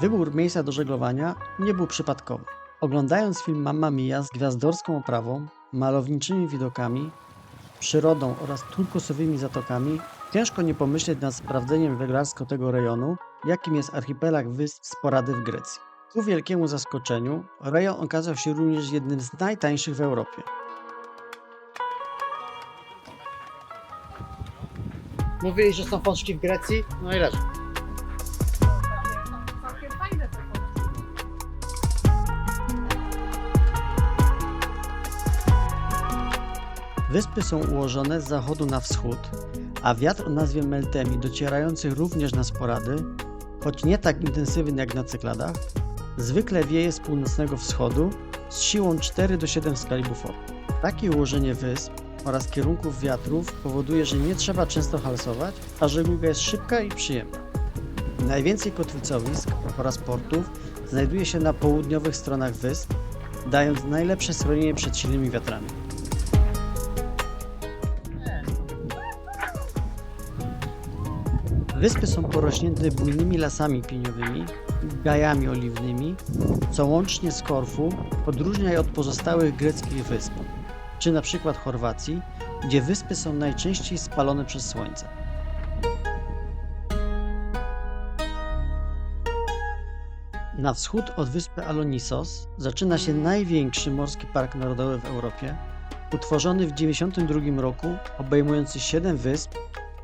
Wybór miejsca do żeglowania nie był przypadkowy. Oglądając film Mamma Mia z gwiazdorską oprawą, malowniczymi widokami, przyrodą oraz turkosowymi zatokami, ciężko nie pomyśleć nad sprawdzeniem węglarsko tego rejonu, jakim jest archipelag wysp Sporady w Grecji. Ku wielkiemu zaskoczeniu, rejon okazał się również jednym z najtańszych w Europie. Mówili, że są pączki w Grecji? No i leży. Wyspy są ułożone z zachodu na wschód, a wiatr o nazwie Meltemi, docierający również na Sporady, choć nie tak intensywny jak na Cykladach, zwykle wieje z północnego wschodu z siłą 4 do 7 w skali. Takie ułożenie wysp oraz kierunków wiatrów powoduje, że nie trzeba często halsować, a żegluga jest szybka i przyjemna. Najwięcej kotwicowisk oraz portów znajduje się na południowych stronach wysp, dając najlepsze schronienie przed silnymi wiatrami. Wyspy są porośnięte bujnymi lasami pieniowymi gajami oliwnymi, co łącznie z Korfu odróżnia je od pozostałych greckich wysp, czy na przykład Chorwacji, gdzie wyspy są najczęściej spalone przez słońce. Na wschód od wyspy Alonisos zaczyna się największy morski park narodowy w Europie, utworzony w 1992 roku, obejmujący 7 wysp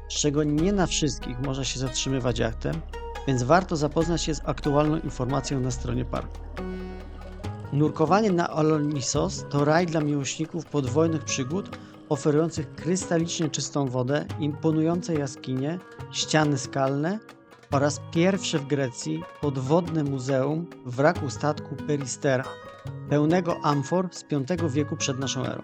z czego nie na wszystkich można się zatrzymywać jachtem, więc warto zapoznać się z aktualną informacją na stronie parku. Nurkowanie na Alonisos to raj dla miłośników podwojnych przygód oferujących krystalicznie czystą wodę, imponujące jaskinie, ściany skalne oraz pierwsze w Grecji podwodne muzeum wraku statku Peristera, pełnego amfor z V wieku przed naszą erą.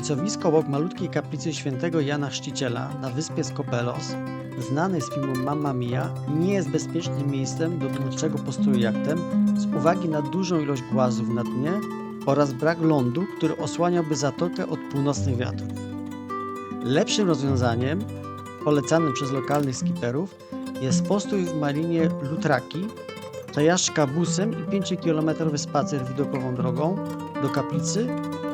Kotwicowisko obok malutkiej kaplicy świętego Jana Chrzciciela na wyspie Skopelos, znany z filmu Mamma Mia, nie jest bezpiecznym miejscem do dłuższego postoju jachtem z uwagi na dużą ilość głazów na dnie oraz brak lądu, który osłaniałby zatokę od północnych wiatrów. Lepszym rozwiązaniem, polecanym przez lokalnych skiperów, jest postój w marinie Lutraki, przejażdżka busem i 5-kilometrowy spacer widokową drogą do kaplicy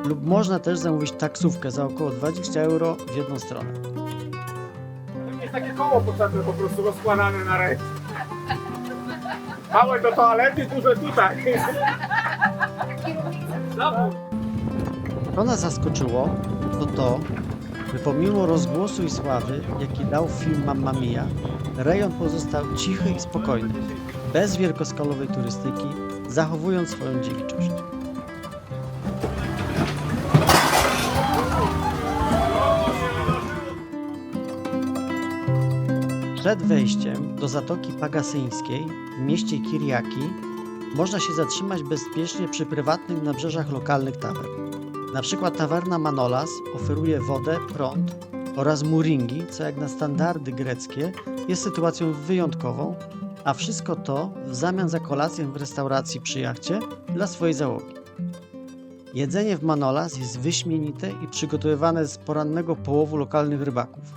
lub można też zamówić taksówkę za około 20 euro w jedną stronę. Jest takie koło potrzebne po prostu rozkładane na ręce. Małe do toalety, duże tutaj. Co nas zaskoczyło, to to, że pomimo rozgłosu i sławy, jaki dał film Mamma Mia, rejon pozostał cichy i spokojny, bez wielkoskalowej turystyki, zachowując swoją dziewiczość. Przed wejściem do Zatoki Pagasyńskiej w mieście Kiriaki można się zatrzymać bezpiecznie przy prywatnych nabrzeżach lokalnych tawern. Na przykład tawerna Manolas oferuje wodę, prąd oraz muringi, co jak na standardy greckie jest sytuacją wyjątkową, a wszystko to w zamian za kolację w restauracji przy jachcie dla swojej załogi. Jedzenie w Manolas jest wyśmienite i przygotowywane z porannego połowu lokalnych rybaków.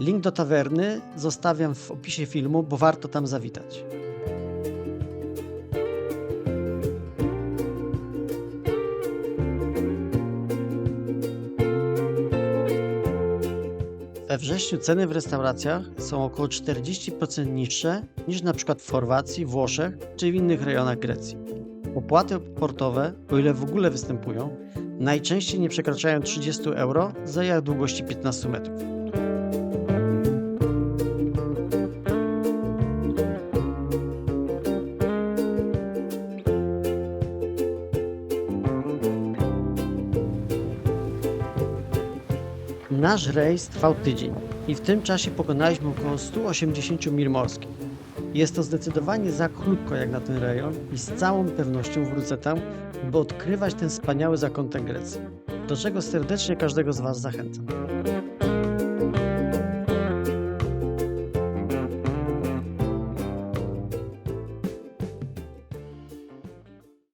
Link do tawerny zostawiam w opisie filmu, bo warto tam zawitać. We wrześniu ceny w restauracjach są około 40% niższe niż przykład w Chorwacji, Włoszech czy w innych rejonach Grecji. Opłaty portowe, o ile w ogóle występują, najczęściej nie przekraczają 30 euro za jazd długości 15 metrów. Nasz rejs trwał tydzień i w tym czasie pokonaliśmy około 180 mil morskich. Jest to zdecydowanie za krótko jak na ten rejon i z całą pewnością wrócę tam, by odkrywać ten wspaniały zakątek Grecji, do czego serdecznie każdego z Was zachęcam.